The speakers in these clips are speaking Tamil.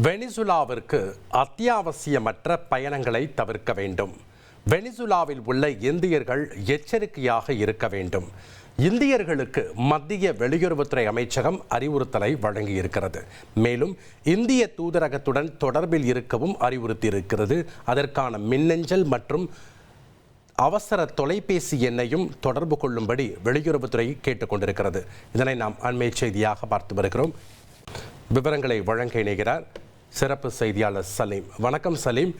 வெனிசுலாவிற்கு அத்தியாவசியமற்ற பயணங்களை தவிர்க்க வேண்டும். வெனிசுலாவில் உள்ள இந்தியர்கள் எச்சரிக்கையாக இருக்க வேண்டும். இந்தியர்களுக்கு மத்திய வெளியுறவுத்துறை அமைச்சகம் அறிவுறுத்தலை வழங்கியிருக்கிறது. மேலும் இந்திய தூதரகத்துடன் தொடர்பில் இருக்கவும் அறிவுறுத்தியிருக்கிறது. அதற்கான மின்னஞ்சல் மற்றும் அவசர தொலைபேசி எண்ணையும் தொடர்பு கொள்ளும்படி வெளியுறவுத்துறை கேட்டுக்கொண்டிருக்கிறது. இதனை நாம் அண்மை செய்தியாக பார்த்து வருகிறோம். விவரங்களை வழங்க இணைகிறார் சிறப்பு செய்தியாளர் சலீம். வணக்கம் சலீம்.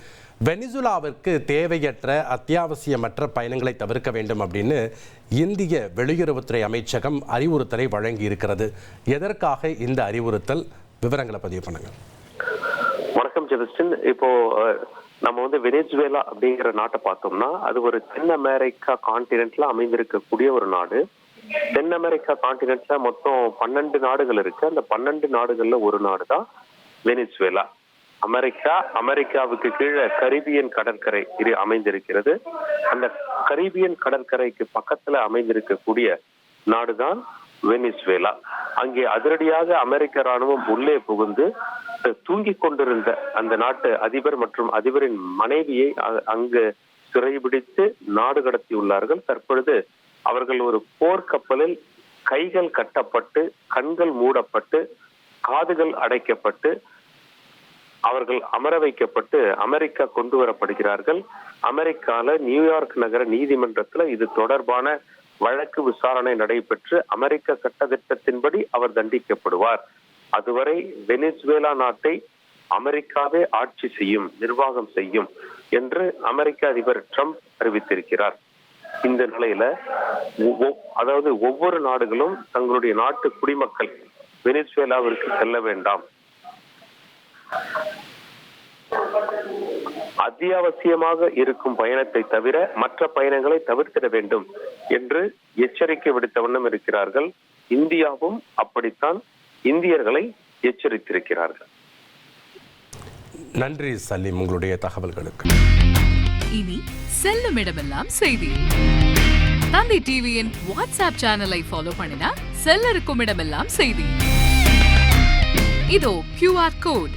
வெனிசுலாவிற்கு தேவையற்ற அத்தியாவசியமற்ற பயணங்களை தவிர்க்க வேண்டும் அப்படின்னு இந்திய வெளியுறவுத்துறை அமைச்சகம் அறிவுறுத்தலை வழங்கி இருக்கிறது எதற்காக இந்த அறிவுறுத்தல்? விவரங்களை பதிவு பண்ணுங்க வணக்கம் ஜெபஸ்டின் இப்போ நம்ம வந்து வெனிசுவேலா அப்படிங்கிற நாட்டை பார்த்தோம்னா அது ஒரு தென் அமெரிக்கா கான்டினென்ட்ல அமைந்திருக்கக்கூடிய ஒரு நாடு. தென் அமெரிக்கா கான்டினென்ட்ல மொத்தம் பன்னெண்டு நாடுகள் இருக்கு. அந்த பன்னெண்டு நாடுகள்ல ஒரு நாடு தான் வெனிசுவேலா. அமெரிக்கா அமெரிக்காவுக்கு கீழே கரிபியன் கடற்கரை இது அமைந்திருக்கிறது. அந்த கரிபியன் கடற்கரைக்கு பக்கத்துல அமைந்திருக்கக்கூடிய நாடுதான் வெனிசுவேலா. அங்கே அதிரடியாக அமெரிக்க ராணுவம் உள்ளே புகுந்து தூங்கிக் கொண்டிருந்த அந்த நாட்டு அதிபர் மற்றும் அதிபரின் மனைவியை அங்கு சிறைபிடித்து நாடு கடத்தியுள்ளார்கள் தற்பொழுது அவர்கள் ஒரு போர்க்கப்பலில் கைகள் கட்டப்பட்டு கண்கள் மூடப்பட்டு காதுகள் அடைக்கப்பட்டு அவர்கள் அமர வைக்கப்பட்டு அமெரிக்கா கொண்டு வரப்படுகிறார்கள். அமெரிக்கால நியூயார்க் நகர நீதிமன்றத்துல இது தொடர்பான வழக்கு விசாரணை நடைபெற்று அமெரிக்க சட்டத்திட்டத்தின்படி அவர் தண்டிக்கப்படுவார். அதுவரை வெனிசுவேலா நாட்டை அமெரிக்காவே ஆட்சி செய்யும் நிர்வாகம் செய்யும் என்று அமெரிக்க அதிபர் ட்ரம்ப் அறிவித்திருக்கிறார். இந்த நிலையில அதாவது ஒவ்வொரு நாடுகளும் தங்களுடைய நாட்டு குடிமக்கள் வெனிசுவேலாவிற்கு செல்ல வேண்டாம். அத்தியாவசியமாக இருக்கும் பயணத்தை தவிர மற்ற பயணங்களை தவிர்த்திட வேண்டும் என்று எச்சரிக்கை விடுத்த வண்ணம் இருக்கிறார்கள். இந்தியாவும் அப்படித்தான் இந்தியர்களை எச்சரித்திருக்கிறார்கள். நன்றி சலீம் உங்களுடைய தகவல்களுக்கு. இனி செல்லும் இடமெல்லாம் செய்தி. தந்தை டிவியின் வாட்ஸ்அப் சேனலை ஃபாலோ பண்ணினா செல்ல இருக்கும் இடமெல்லாம் செய்தி. இதோ கியூஆர் கோட்